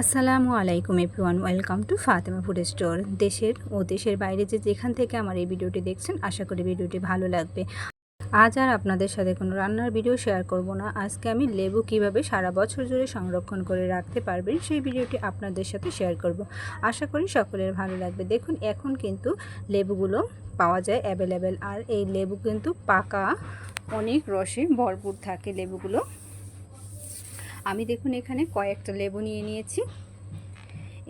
আসসালামু আলাইকুম everyone, welcome to Fatema food store. দেশের ও দেশের বাইরে যে যেখান থেকে আমার এই ভিডিওটি দেখছেন, আশা করি ভিডিওটি ভালো লাগবে। আজ আর আপনাদের সাথে কোনো রান্নার ভিডিও শেয়ার করব না। আজকে আমি লেবু কীভাবে সারা বছর জুড়ে সংরক্ষণ করে রাখতে পারবেন, সেই ভিডিওটি আপনাদের সাথে শেয়ার করব। আশা করি সকলের ভালো লাগবে। দেখুন, এখন কিন্তু লেবুগুলো পাওয়া যায় অ্যাভেলেবেল আর এই লেবু কিন্তু পাকা, অনেক রসে ভরপুর থাকে লেবুগুলো। আমি দেখুন এখানে কয়েকটা লেবু নিয়ে নিয়েছি।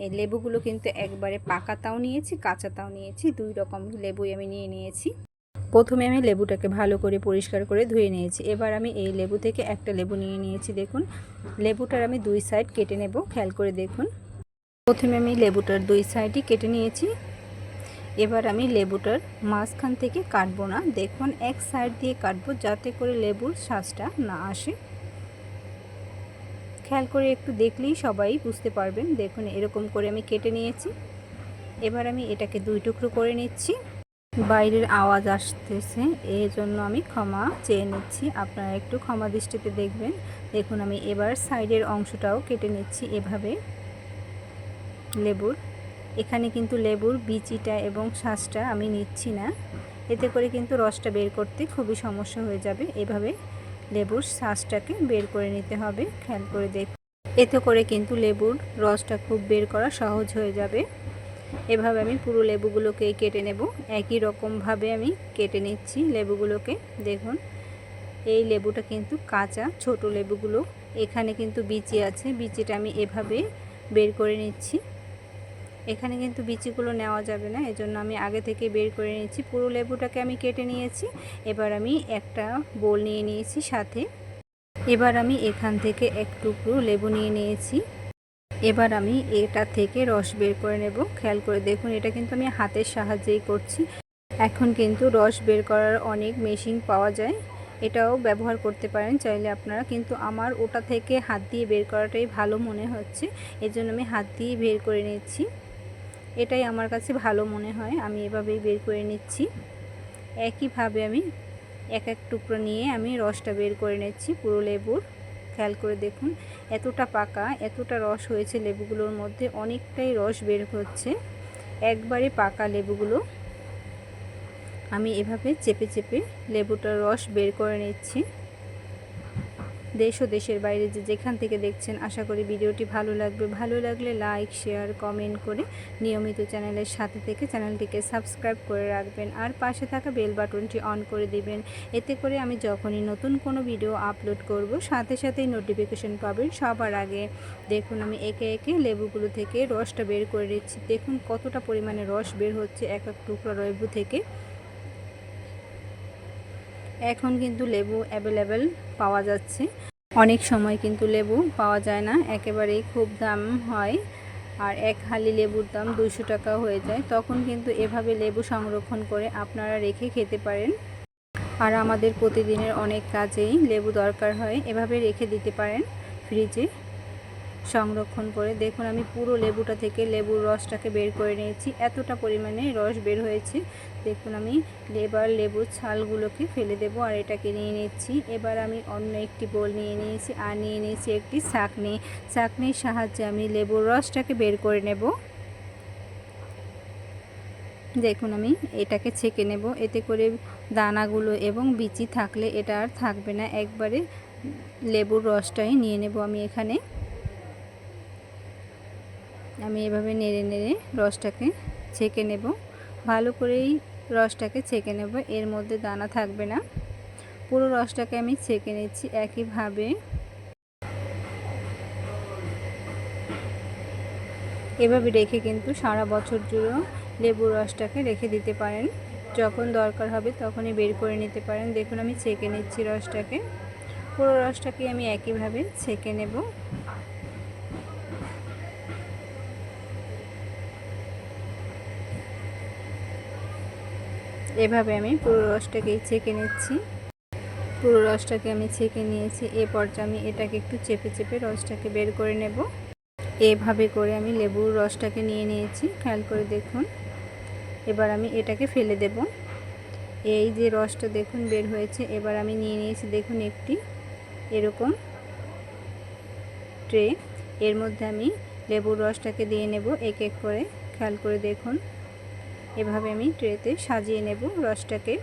এই লেবুগুলো কিন্তু একবারে পাকাটাও নিয়েছি কাঁচাটাও নিয়েছি, দুই রকম লেবুই আমি নিয়ে নিয়েছি। প্রথমে আমি লেবুটাকে ভালো করে পরিষ্কার করে ধুয়ে নিয়েছি। এবার আমি এই লেবু থেকে একটা লেবু নিয়ে নিয়েছি, দেখুন। লেবুটার আমি দুই সাইড কেটে নেব, খেয়াল করে দেখুন। প্রথমে আমি লেবুটার দুই সাইডই কেটে নিয়েছি। এবার আমি লেবুটার মাঝখান থেকে কাটবো না, দেখুন, এক সাইড দিয়ে কাটবো যাতে করে লেবুর শ্বাসটা না আসে। খেয়াল করে একটু দেখলেই সবাই বুঝতে পারবেন। দেখুন, এরকম করে আমি কেটে নিয়েছি। এবার আমি এটাকে দুই টুকরো করে নিচ্ছি। বাইরের আওয়াজ আসতেছে এই জন্য আমি ক্ষমা চেয়ে নিচ্ছি। আপনারা একটু ক্ষমা দৃষ্টিতে দেখবেন। দেখুন, আমি এবার সাইডের অংশটাও কেটে নিচ্ছি এভাবে। লেবুর, এখানে কিন্তু লেবুর বিচিটা এবং শ্বাসটা আমি নিচ্ছি না। এতে করে কিন্তু রসটা বের করতে খুবই সমস্যা হয়ে যাবে। এভাবে লেবুর শ্বাসটাকে বের করে নিতে হবে। খেয়াল করে দেখ, এতে করে কিন্তু লেবুর রসটা খুব বের করা সহজ হয়ে যাবে। এভাবে আমি পুরো লেবুগুলোকে কেটে নেব। একই রকমভাবে আমি কেটে নিচ্ছি লেবুগুলোকে। দেখুন, এই লেবুটা কিন্তু কাঁচা, ছোট লেবুগুলো। এখানে কিন্তু বিচি আছে। বিচিটা আমি এভাবে বের করে নিচ্ছি। এখানে কিন্তু বিচিগুলো নেওয়া যাবে না, এজন্য আমি আগে থেকে বের করে নিয়েছি। পুরো লেবুটাকে আমি কেটে নিয়েছি, এবার আমি একটা বোল নিয়ে নিয়েছি সাথে। এবার আমি এখান থেকে এক টুকরো লেবু নিয়ে নিয়েছি। এবার আমি এটা থেকে রস বের করে নেব, খেয়াল করে দেখুন, এটা কিন্তু আমি হাতের সাহায্যেই করছি। এখন কিন্তু রস বের করার অনেক মেশিন পাওয়া যায়, এটাও ব্যবহার করতে পারেন চাইলে আপনারা, কিন্তু আমার ওটা থেকে হাত দিয়ে বের করাটাই ভালো মনে হচ্ছে, এজন্য আমি হাত দিয়ে বের করে নিচ্ছি। এটাই আমার কাছে ভালো মনে হয়। আমি এভাবেই বের করে নিচ্ছি। একইভাবে আমি এক এক টুকরো নিয়ে আমি রসটা বের করে নিচ্ছি পুরো লেবুর। খেয়াল করে দেখুন, এতটা পাকা, এতটা রস হয়েছে লেবুগুলোর মধ্যে, অনেকটাই রস বের হচ্ছে। একবারে পাকা লেবুগুলো। আমি এভাবে চেপে চেপে লেবুটার রস বের করে নিচ্ছি। দেশ ও দেশের বাইরে যে যেখান থেকে দেখছেন, আশা করি ভিডিওটি ভালো লাগবে। ভালো লাগলে লাইক শেয়ার কমেন্ট করে নিয়মিত চ্যানেলের সাথে থেকে চ্যানেলটিকে সাবস্ক্রাইব করে রাখবেন আর পাশে থাকা বেল বাটনটি অন করে দিবেন। এতে করে আমি যখনই নতুন কোনো ভিডিও আপলোড করব, সাথে সাথেই নোটিফিকেশন পাবেন সবার আগে। দেখুন, আমি একে একে লেবুগুলো থেকে রসটা বের করে দিচ্ছি দেখুন কতটা পরিমাণে রস বের হচ্ছে, এক এক টুকরা লেবু থেকে। এখন কিন্তু লেবু অ্যাভেলেবেল পাওয়া যাচ্ছে। অনেক সময় কিন্তু লেবু পাওয়া যায় না, একেবারেই খুব দাম হয়। আর এক হালি লেবুর দাম দুইশো টাকা হয়ে যায়। তখন কিন্তু এভাবে লেবু সংরক্ষণ করে আপনারা রেখে খেতে পারেন। আর আমাদের প্রতিদিনের অনেক কাজেই লেবু দরকার হয়, এভাবে রেখে দিতে পারেন ফ্রিজে। সংরক্ষণ করে। দেখুন, আমি পুরো লেবুটা থেকে লেবুর রসটাকে বের করে নিয়েছি। এতটা পরিমাণে রস বের হয়েছে। দেখুন, আমি এবার লেবুর ছালগুলোকে ফেলে দেব আর এটাকে নিয়ে নিচ্ছি। এবার আমি অন্য একটি বোল নিয়ে নিয়েছি আর নিয়ে নিয়েছি একটি চাকনি চাকনির সাহায্যে আমি লেবুর রসটাকে বের করে নেব। দেখুন, আমি এটাকে ছেঁকে নেব। এতে করে দানাগুলো এবং বিচি থাকলে এটা আর থাকবে না। একবারে লেবুর রসটাই নিয়ে নেব আমি এখানে। আমি এভাবে নেড়ে নেড়ে রসটাকে ছেঁকে নেব। ভালো করেই রসটাকে ছেঁকে নেব, এর মধ্যে দানা থাকবে না। পুরো রসটাকে আমি ছেঁকে নিচ্ছি একইভাবে। এভাবে রেখে কিন্তু সারা বছর জুড়েও লেবুর রসটাকে রেখে দিতে পারেন। যখন দরকার হবে তখনই বের করে নিতে পারেন। দেখুন, আমি ছেঁকে নিচ্ছি রসটাকে। পুরো রসটাকে আমি একইভাবে ছেঁকে নেব। এভাবে আমি পুরো রসটাকে ছেঁকে নিচ্ছি। পুরো রসটাকে আমি ছেঁকে নিয়েছি। এ পর্যায়ে আমি এটাকে একটু চেপে চেপে রসটাকে বের করে নেব। এভাবে করে আমি লেবুর রসটাকে নিয়ে নিয়েছি। খেয়াল করে দেখুন। এবার আমি এটাকে ফেলে দেব। এই যে রসটা দেখুন বের হয়েছে। এবার আমি নিয়ে নিয়েছি দেখুন একটি এরকম ট্রে। এর মধ্যে আমি লেবুর রসটাকে দিয়ে নেব এক এক করে। খেয়াল করে দেখুন। এভাবে আমি ট্রেতে সাজিয়ে নেব রসটাকে।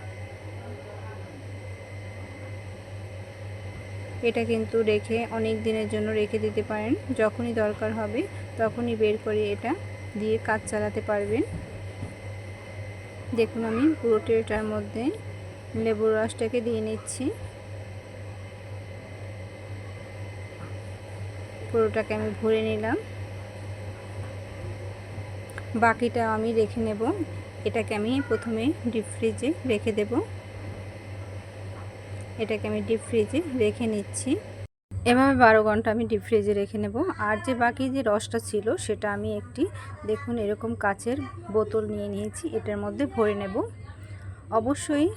এটা কিন্তু রেখে অনেক দিনের জন্য রেখে দিতে পারেন, যখনই দরকার হবে তখনই বের করে এটা দিয়ে কাজ চালাতে পারবেন। দেখুন আমি পুরো ট্রেটার মধ্যে লেবুর রসটাকে দিয়ে নিচ্ছি। পুরোটাকে আমি ভরে নিলাম। বাকিটা আমি রেখে নেব। এটাকে আমি প্রথমে ডিপ ফ্রিজে রেখে দেব। এটাকে আমি ডিপ ফ্রিজে রেখে নিচ্ছি। এভাবে বারো ঘণ্টা আমি ডিপ ফ্রিজে রেখে নেব। আর যে বাকি যে রসটা ছিল, সেটা আমি একটি, দেখুন এরকম কাচের বোতল নিয়ে নিয়েছি, এটার মধ্যে ভরে নেব। অবশ্যই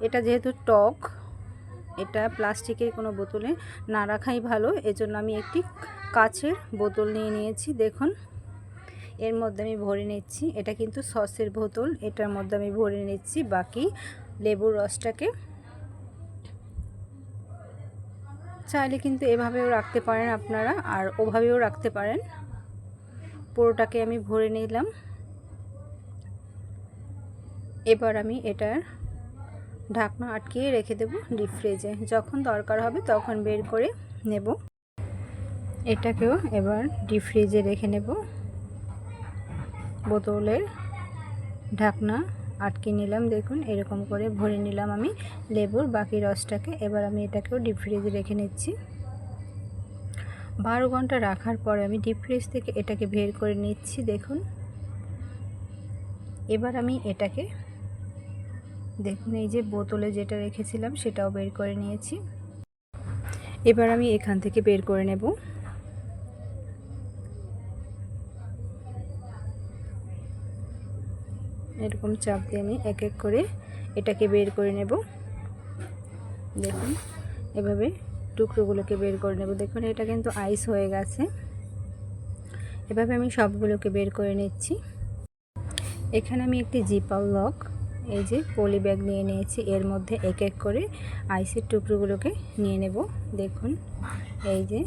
এটা যেহেতু টক, এটা প্লাস্টিকের কোনো বোতলে না রাখাই ভালো। এজন্য আমি একটি কাচের বোতল নিয়ে নিয়েছি, দেখুন। এর মধ্যে আমি ভরে নিচ্ছি। এটা কিন্তু সসের বোতল, এটার মধ্যে আমি ভরে নিচ্ছি বাকি লেবুর রসটাকে। চাইলে কিন্তু এভাবেও রাখতে পারেন আপনারা, আর ওভাবেও রাখতে পারেন। পুরোটাকে আমি ভরে নিলাম। এবার আমি এটার ঢাকনা আটকিয়ে রেখে দেব ডিপ ফ্রিজে যখন দরকার হবে তখন বের করে নেব। এটাকেও এবার ডিপ ফ্রিজে রেখে নেব। বোতলের ঢাকনা আটকে নিলাম। দেখুন, এরকম করে ভরে নিলাম আমি লেবুর বাকি রসটাকে। এবার আমি এটাকেও ডিপ ফ্রিজে রেখে নিচ্ছি। বারো ঘণ্টা রাখার পরে আমি ডিপ ফ্রিজ থেকে এটাকে বের করে নিচ্ছি, দেখুন। এবার আমি এটাকে, দেখুন, এই যে বোতলে যেটা রেখেছিলাম সেটাও বের করে নিয়েছি। এবার আমি এখান থেকে বের করে নেব। এরকম চাপ দিয়ে আমি এক এক করে এটাকে বের করে নেব। দেখুন, এভাবে টুকরোগুলোকে বের করে নেব। দেখুন, এটা কিন্তু আইস হয়ে গেছে। এভাবে আমি সবগুলোকে বের করে নিচ্ছি। এখানে আমি একটি জিপাল লক, এই যে পলি ব্যাগ নিয়ে নিয়েছি। এর মধ্যে এক এক করে আইসের টুকরোগুলোকে নিয়ে নেব। দেখুন, এই যে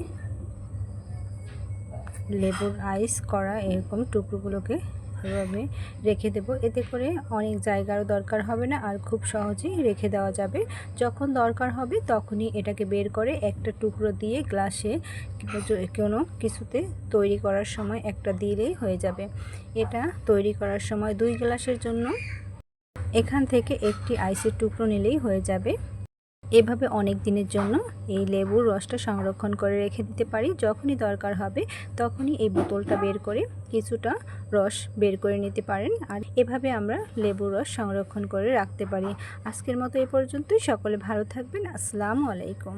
লেবুর আইস করা এরকম টুকরোগুলোকে এভাবে রেখে দেব। এতে করে অনেক জায়গারও দরকার হবে না আর খুব সহজেই রেখে দেওয়া যাবে। যখন দরকার হবে তখনই এটাকে বের করে একটা টুকরো দিয়ে গ্লাসে কোনো কিছুতে তৈরি করার সময় একটা দিলেই হয়ে যাবে। এটা তৈরি করার সময় দুই গ্লাসের জন্য এখান থেকে একটি আইসের টুকরো নিলেই হয়ে যাবে। এভাবে অনেক দিনের জন্য এই লেবুর রসটা সংরক্ষণ করে রেখে দিতে পারি। যখনই দরকার হবে তখনই এই বোতলটা বের করে কিছুটা রস বের করে নিতে পারেন। আর এভাবে আমরা লেবুর রস সংরক্ষণ করে রাখতে পারি। আজকের মতো এ পর্যন্তই। সকলে ভালো থাকবেন। আসসালামু আলাইকুম।